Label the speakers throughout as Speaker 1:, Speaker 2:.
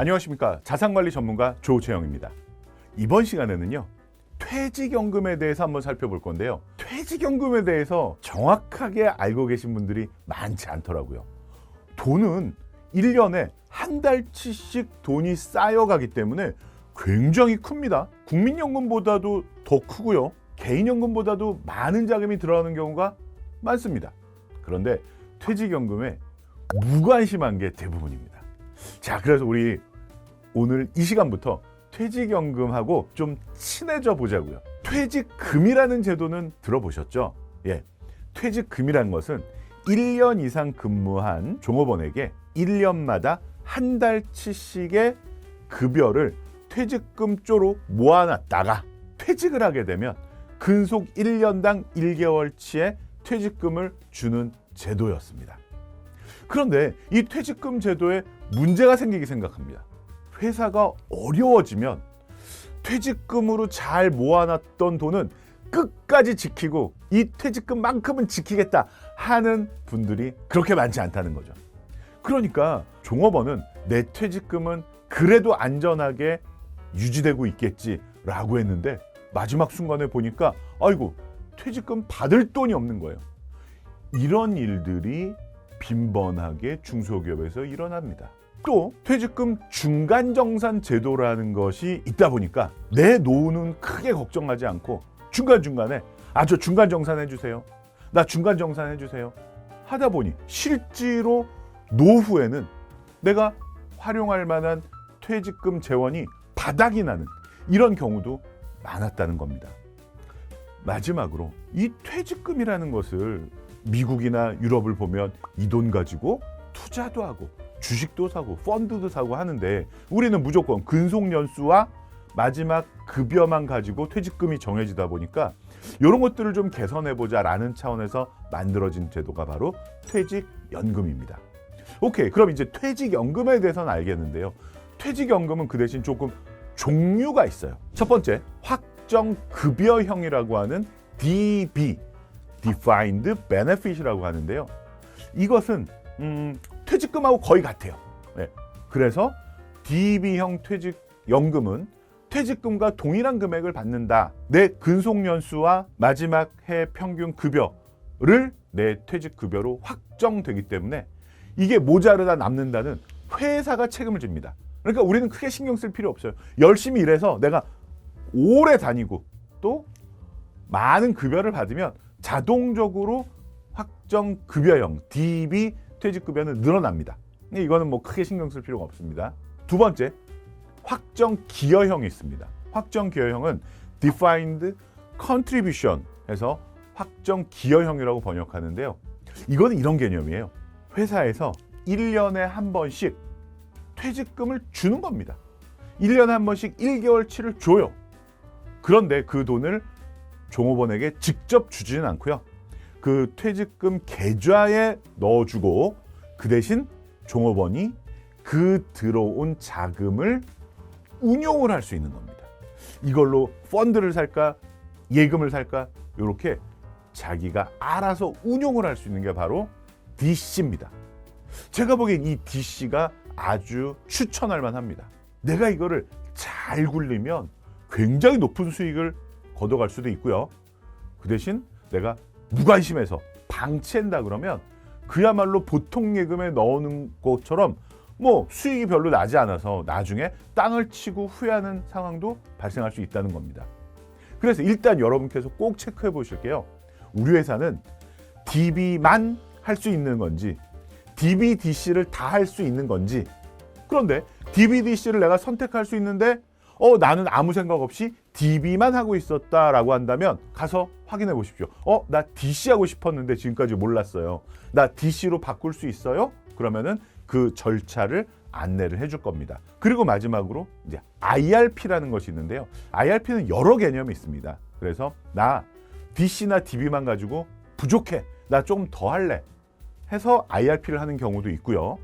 Speaker 1: 안녕하십니까 자산관리 전문가 조채영입니다. 이번 시간에는요 퇴직연금에 대해서 한번 살펴볼 건데요. 퇴직연금에 대해서 정확하게 알고 계신 분들이 많지 않더라고요. 돈은 1년에 한 달치씩 돈이 쌓여가기 때문에 굉장히 큽니다. 국민연금보다도 더 크고요. 개인연금보다도 많은 자금이 들어가는 경우가 많습니다. 그런데 퇴직연금에 무관심한 게 대부분입니다. 자, 그래서 우리 오늘 이 시간부터 퇴직연금하고 좀 친해져 보자고요. 퇴직금이라는 제도는 들어보셨죠? 예. 퇴직금이라는 것은 1년 이상 근무한 종업원에게 1년마다 한 달치씩의 급여를 퇴직금 쪼로 모아놨다가 퇴직을 하게 되면 근속 1년당 1개월치의 퇴직금을 주는 제도였습니다. 그런데 이 퇴직금 제도에 문제가 생기기 생각합니다. 회사가 어려워지면 퇴직금으로 잘 모아놨던 돈은 끝까지 지키고 이 퇴직금만큼은 지키겠다 하는 분들이 그렇게 많지 않다는 거죠. 그러니까 종업원은 내 퇴직금은 그래도 안전하게 유지되고 있겠지라고 했는데 마지막 순간에 보니까 아이고 퇴직금 받을 돈이 없는 거예요. 이런 일들이 빈번하게 중소기업에서 일어납니다. 또 퇴직금 중간정산 제도라는 것이 있다 보니까 내 노후는 크게 걱정하지 않고 중간중간에 아 저 중간정산 해 주세요. 나 중간정산 해 주세요. 하다 보니 실제로 노후에는 내가 활용할 만한 퇴직금 재원이 바닥이 나는 이런 경우도 많았다는 겁니다. 마지막으로 이 퇴직금이라는 것을 미국이나 유럽을 보면 이 돈 가지고 투자도 하고 주식도 사고 펀드도 사고 하는데 우리는 무조건 근속 연수와 마지막 급여만 가지고 퇴직금이 정해지다 보니까 이런 것들을 좀 개선해 보자 라는 차원에서 만들어진 제도가 바로 퇴직연금입니다. 오케이 그럼 이제 퇴직연금에 대해서는 알겠는데요. 퇴직연금은 그 대신 조금 종류가 있어요. 첫 번째 확정 급여형이라고 하는 DB Defined Benefit이라고 하는데요. 이것은 음, 퇴직금하고 거의 같아요. 네. 그래서 DB형 퇴직연금은 퇴직금과 동일한 금액을 받는다. 내 근속연수와 마지막 해 평균 급여를 내 퇴직급여로 확정되기 때문에 이게 모자르다 남는다는 회사가 책임을 집니다. 그러니까 우리는 크게 신경 쓸 필요 없어요. 열심히 일해서 내가 오래 다니고 또 많은 급여를 받으면 자동적으로 확정 급여형 DB 퇴직급여는 늘어납니다. 이거는 뭐 크게 신경 쓸 필요가 없습니다. 두 번째, 확정 기여형이 있습니다. 확정 기여형은 defined contribution 해서 확정 기여형이라고 번역하는데요. 이거는 이런 개념이에요. 회사에서 1년에 한 번씩 퇴직금을 주는 겁니다. 1년에 한 번씩 1개월치를 줘요. 그런데 그 돈을 종업원에게 직접 주지는 않고요. 그 퇴직금 계좌에 넣어주고 그 대신 종업원이 그 들어온 자금을 운용을 할 수 있는 겁니다. 이걸로 펀드를 살까 예금을 살까 이렇게 자기가 알아서 운용을 할 수 있는 게 바로 DC입니다. 제가 보기엔 이 DC가 아주 추천할 만합니다. 내가 이거를 잘 굴리면 굉장히 높은 수익을 걷어갈 수도 있고요. 그 대신 내가 무관심해서 방치한다 그러면 그야말로 보통 예금에 넣는 것처럼 뭐 수익이 별로 나지 않아서 나중에 땅을 치고 후회하는 상황도 발생할 수 있다는 겁니다. 그래서 일단 여러분께서 꼭 체크해 보실 게요. 우리 회사는 DB만 할 수 있는 건지 DBDC를 다 할 수 있는 건지 그런데 DBDC를 내가 선택할 수 있는데 어 나는 아무 생각 없이 DB만 하고 있었다라고 한다면 가서 확인해 보십시오. 어 나 DC 하고 싶었는데 지금까지 몰랐어요. 나 DC로 바꿀 수 있어요? 그러면은 그 절차를 안내를 해줄 겁니다. 그리고 마지막으로 이제 IRP라는 것이 있는데요. IRP는 여러 개념이 있습니다. 그래서 나 DC나 DB만 가지고 부족해. 나 조금 더 할래. 해서 IRP를 하는 경우도 있고요.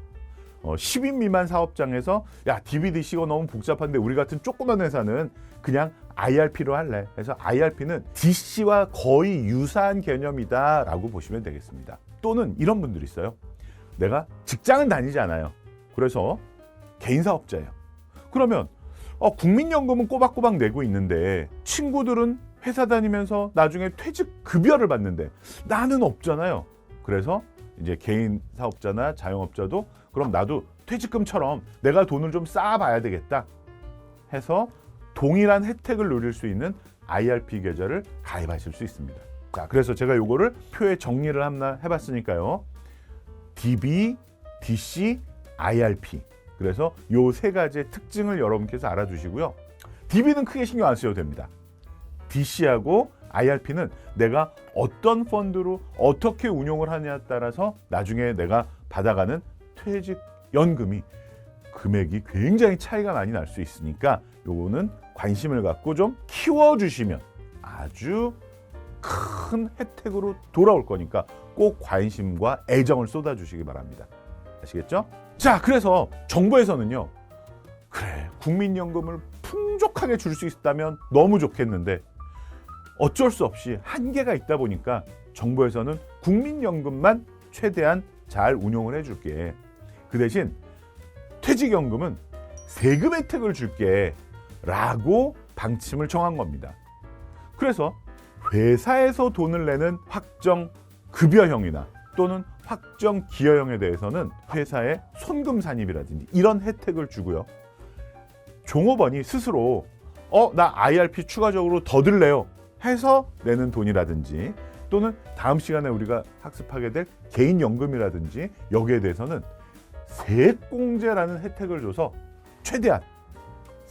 Speaker 1: 어, 10인 미만 사업장에서 야 DBDC가 너무 복잡한데 우리 같은 조그만 회사는 그냥 IRP로 할래. 그래서 IRP는 DC와 거의 유사한 개념이다라고 보시면 되겠습니다. 또는 이런 분들이 있어요. 내가 직장은 다니지 않아요. 그래서 개인 사업자예요. 그러면 어, 국민연금은 꼬박꼬박 내고 있는데 친구들은 회사 다니면서 나중에 퇴직 급여를 받는데 나는 없잖아요. 그래서 이제 개인 사업자나 자영업자도 그럼 나도 퇴직금처럼 내가 돈을 좀 쌓아봐야 되겠다 해서 동일한 혜택을 누릴 수 있는 IRP 계좌를 가입하실 수 있습니다. 자, 그래서 제가 요거를 표에 정리를 하나 해봤으니까요. DB, DC, IRP. 그래서 요 세 가지의 특징을 여러분께서 알아두시고요. DB는 크게 신경 안 쓰셔도 됩니다. DC하고 IRP는 내가 어떤 펀드로 어떻게 운용을 하냐에 따라서 나중에 내가 받아가는 퇴직 연금이 금액이 굉장히 차이가 많이 날 수 있으니까 요거는 관심을 갖고 좀 키워주시면 아주 큰 혜택으로 돌아올 거니까 꼭 관심과 애정을 쏟아주시기 바랍니다. 아시겠죠? 자, 그래서 정부에서는요. 그래, 국민연금을 풍족하게 줄 수 있다면 너무 좋겠는데 어쩔 수 없이 한계가 있다 보니까 정부에서는 국민연금만 최대한 잘 운용을 해줄게. 그 대신 퇴직연금은 세금 혜택을 줄게. 라고 방침을 정한 겁니다. 그래서 회사에서 돈을 내는 확정 급여형이나 또는 확정 기여형에 대해서는 회사의 손금 산입이라든지 이런 혜택을 주고요. 종업원이 스스로 어 나 IRP 추가적으로 더 들래요 해서 내는 돈이라든지 또는 다음 시간에 우리가 학습하게 될 개인 연금이라든지 여기에 대해서는 세액공제라는 혜택을 줘서 최대한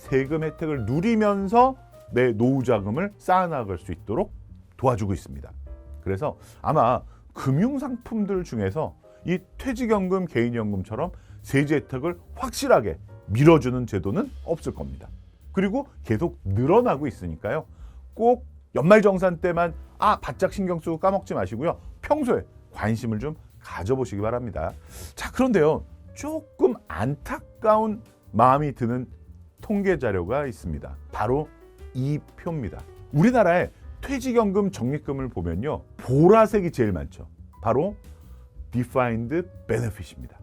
Speaker 1: 세금 혜택을 누리면서 내 노후 자금을 쌓아나갈 수 있도록 도와주고 있습니다. 그래서 아마 금융 상품들 중에서 이 퇴직연금, 개인연금처럼 세제 혜택을 확실하게 밀어주는 제도는 없을 겁니다. 그리고 계속 늘어나고 있으니까요. 꼭 연말정산 때만 아 바짝 신경 쓰고 까먹지 마시고요. 평소에 관심을 좀 가져보시기 바랍니다. 자 그런데요. 조금 안타까운 마음이 드는 통계 자료가 있습니다. 바로 이 표입니다. 우리나라의 퇴직연금 적립금을 보면요. 보라색이 제일 많죠. 바로 defined benefit입니다.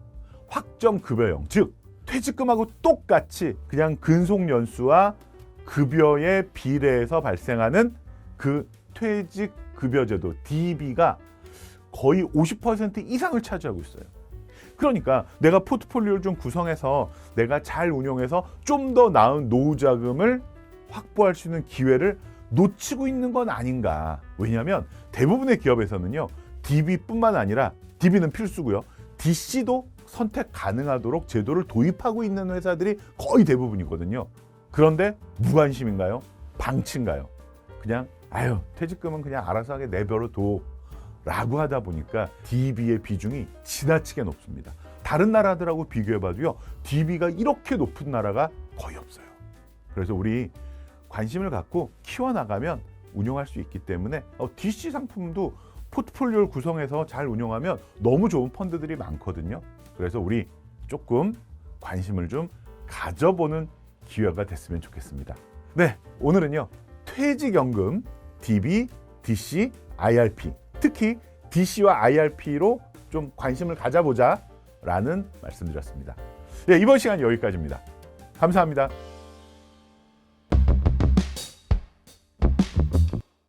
Speaker 1: 확정 급여형, 즉 퇴직금하고 똑같이 그냥 근속 연수와 급여에 비례해서 발생하는 그 퇴직 급여 제도 DB가 거의 50% 이상을 차지하고 있어요. 그러니까 내가 포트폴리오를 좀 구성해서 내가 잘 운용해서 좀 더 나은 노후 자금을 확보할 수 있는 기회를 놓치고 있는 건 아닌가. 왜냐하면 대부분의 기업에서는요. DB뿐만 아니라 DB는 필수고요. DC도 선택 가능하도록 제도를 도입하고 있는 회사들이 거의 대부분이거든요. 그런데 무관심인가요? 방치인가요? 그냥 아유 퇴직금은 그냥 알아서 하게 내버려 둬 라고 하다 보니까 DB의 비중이 지나치게 높습니다. 다른 나라들하고 비교해봐도요, DB가 이렇게 높은 나라가 거의 없어요. 그래서 우리 관심을 갖고 키워나가면 운용할 수 있기 때문에 어, DC 상품도 포트폴리오를 구성해서 잘 운용하면 너무 좋은 펀드들이 많거든요. 그래서 우리 조금 관심을 좀 가져보는 기회가 됐으면 좋겠습니다. 네, 오늘은요, 퇴직연금, DB, DC, IRP 특히 DC와 IRP로 좀 관심을 가져보자라는 말씀드렸습니다. 네, 이번 시간 여기까지입니다. 감사합니다.